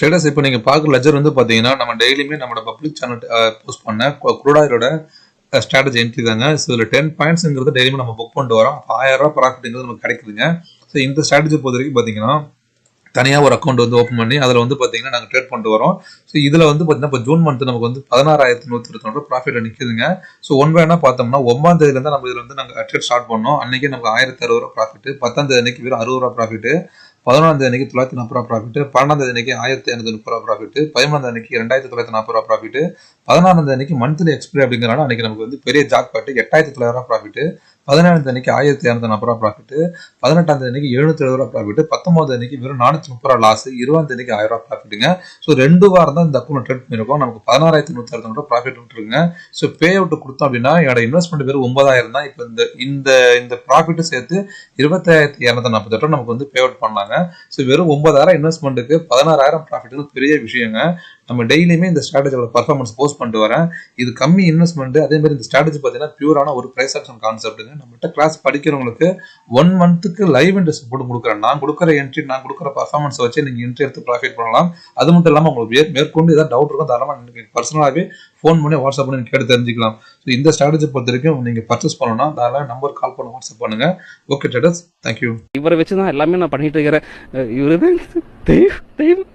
Status இப்போ நீங்கள் பார்க்குற லெஜர் வந்து பார்த்தீங்கன்னா நம்ம டெய்லியுமே நம்மளோட பப்ளிக் சேனல் போஸ்ட் பண்ண குரூடாயிரோட ஸ்ட்ராட்டஜி என்ட்ரி தாங்க. ஸோ இதில் டென் பாயிண்ட்ஸுங்கிறது டெய்லியுமே நம்ம புக் பண்ணிட்டு வரோம். ஆயிரம் ரூபா ப்ராஃபிட்ங்கிறது நமக்கு கிடைக்குதுங்க. ஸோ இந்த ஸ்ட்ராட்டஜி பொறுத்த வரைக்கும் பார்த்தீங்கன்னா தனியாக ஒரு அக்கௌண்ட் வந்து ஓப்பன் பண்ணி அதில் வந்து பார்த்தீங்கன்னா நாங்கள் ட்ரேட் பண்ணிட்டு வரோம். ஸோ இதில் வந்து பார்த்தீங்கன்னா இப்போ ஜூன் மந்த் நமக்கு வந்து பதினாறாயிரத்தி நூற்றி இருபத்தி ப்ராஃபிட்டில் நிற்குதுங்க ஸோ ஒன் பை பார்த்தோம்னா ஒன்பதாம் தேதியிலேருந்து நம்ம இதில் வந்து நாங்கள் ட்ரேட் ஸ்டார்ட் பண்ணோம். அன்றைக்கி நமக்கு ஆயிரத்தி அறுபது ரூபா ப்ராஃபிட் பத்தாம் தேதி அன்னைக்கு வெறும் அறுபது ரூபா ப்ராஃபிட் பதினொன்றாம் தேதி தொள்ளாயிரத்தி நாற்பது ரூபா ப்ராஃபிட் பன்னெண்டாம் தேதி அன்னைக்கு ஆயிரத்தி ஐநூற்றி முப்பது ரூபா ப்ராஃபிட் பதிமூணாம் தேதிக்கு அன்னைக்கு ரெண்டாயிரத்தி தொள்ளாயிரத்தி நாற்பது ரூபா ப்ராஃபிட் பதினாறாம் தேதி அன்னைக்கு மந்த்லி எக்ஸ்பிரி அப்படிங்கிறனால அன்னைக்கு நமக்கு வந்து பெரிய ஜாக் பாட்டு எட்டாயிரத்தி தொள்ளாயிரம் ரூபா ப்ராஃபிட் பதினேழாம் தேதிக்கு அன்னைக்கு ஆயிரத்தி இரநூத்தி நாற்பது ரூபா ப்ராஃபிட் பதினெட்டாம் தேதிக்கு எழுநூத்தி எழுபது ரூபா ப்ராஃபிட் பத்தொன்பது தேதிக்கு வெறும் நானூற்றி முப்பது ரூபா லாஸ் இருபதாம் தேதிக்கு ஆயிரம் ரூபா ப்ராஃபிட்டுங்க ஸோ ரெண்டு வாரம் தான் இந்த அக்கௌண்ட் ட்ரேட் பண்ணிருக்கோம். நமக்கு பதினாறாயிரத்தி நூத்தி அறுபது ரூபா ப்ராஃபிட் விட்டுருங்க ஸோ பே அவுட் கொடுத்தோம் அப்படின்னா என்னோட இன்வெஸ்ட்மெண்ட் பேர் ஒன்பதாயிரம் தான். இப்போ இந்த இந்த இந்த ப்ராஃபிட்டு சேர்த்து இருபத்தாயிரத்தி இரநூத்தி நாற்பது ரூபா நமக்கு வந்து பே அவுட் பண்ணாங்க. ஸோ வெறும் ஒன்பதாயிரம் இன்வெஸ்ட்மெண்ட்டுக்கு பதினாறாயிரம் ப்ராஃபிட் பெரிய விஷயங்க. நம்ம டெய்லியுமே இந்த ஸ்ட்ராட்டஜியோட பர்ஃபார்மன்ஸ் போஸ்ட் பண்ணிட்டு வரேன். இது கம்மி இன்வெஸ்ட்மெண்ட் அதே மாதிரி இந்த ஸ்ட்ராட்டஜி பார்த்தீங்கன்னா பியூரான ஒரு பிரைஸ் ஆக்ஷன் கான்செப்ட்டுங்க நம்மகிட்ட கிளாஸ் படிக்கிறவங்களுக்கு ஒன் மந்த்துக்கு லைவ் இன்ட்ரெஸ்ட் போட்டு கொடுக்குறேன். நான் கொடுக்குற என்ட்ரி நான் கொடுக்குற பர்ஃபார்மன்ஸ் வச்சு நீங்கள் என்ட்ரி எடுத்து ப்ராஃபிட் பண்ணலாம். அது மட்டும் இல்லாமல் உங்களுக்கு மேற்- மேற்கொண்டு ஏதாவது டவுட் இருக்கும் தாராளமாக எனக்கு பர்சனலாகவே ஃபோன் பண்ணி வாட்ஸ்அப் பண்ணி கேட்டு தெரிஞ்சுக்கலாம். ஸோ இந்த ஸ்ட்ராட்டஜி பொறுத்த வரைக்கும் நீங்கள் பர்ச்சேஸ் பண்ணணும்னா அதெல்லாம் நம்பர் கால் பண்ணி வாட்ஸ்அப் பண்ணுங்க. ஓகே டேட்டஸ் தேங்க்யூ இவரை வச்சு தான் எல்லாமே நான் பண்ணிட்டு இருக்கிறேன். இவரு தெய்வம் தெய்வம்